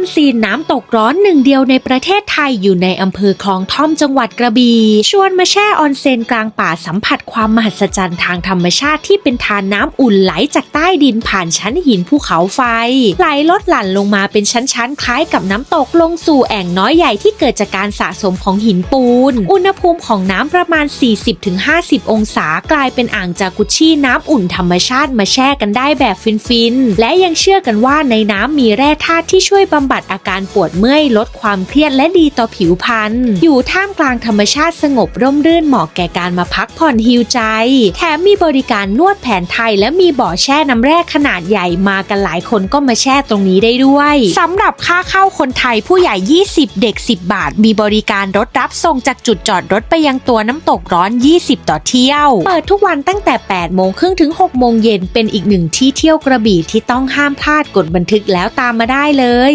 นซีนน้ำตกร้อนหนึ่งเดียวในประเทศไทยอยู่ในอำเภอคลองท่อมจังหวัดกระบี่ชวนมาแช่ออนเซนกลางป่าสัมผัสความมหัศจรรย์ทางธรรมชาติที่เป็นทานน้ำอุ่นไหลจากใต้ดินผ่านชั้นหินภูเขาไฟ ไหลลดหลั่นลงมาเป็นชั้นๆ คล้ายกับน้ำตกลงสู่แอ่งน้อยใหญ่ที่เกิดจากการสะสมของหินปูน อุณหภูมิของน้ำประมาณ 40-50 องศากลายเป็นอ่างจากุชชี่น้ำอุ่นธรรมชาติมาแช่กันได้แบบฟินๆและยังเชื่อกันว่าในน้ำมีแร่ธาตุที่ช่วยบำบัดอาการปวดเมื่อยลดความเครียดและดีต่อผิวพรรณอยู่ท่ามกลางธรรมชาติสงบร่มรื่นเหมาะแก่การมาพักผ่อนฮิวใจ แถมมีบริการนวดแผนไทยและมีบ่อแช่น้ำแร่ขนาดใหญ่มากันหลายคนก็มาแช่ตรงนี้ได้ด้วยสำหรับค่าเข้าคนไทยผู้ใหญ่ 20 เด็ก 10 บาท มีบริการรถรับส่งจากจุดจอดรถไปยังตัวน้ำตกร้อน 20 ต่อเที่ยว เปิดทุกวันตั้งแต่ 8 โมงครึ่งถึง 6 โมงเย็นเป็นอีกหนึ่งที่เที่ยวกระบี่ที่ต้องห้ามพลาดกดบันทึกแล้วตามมาได้เลย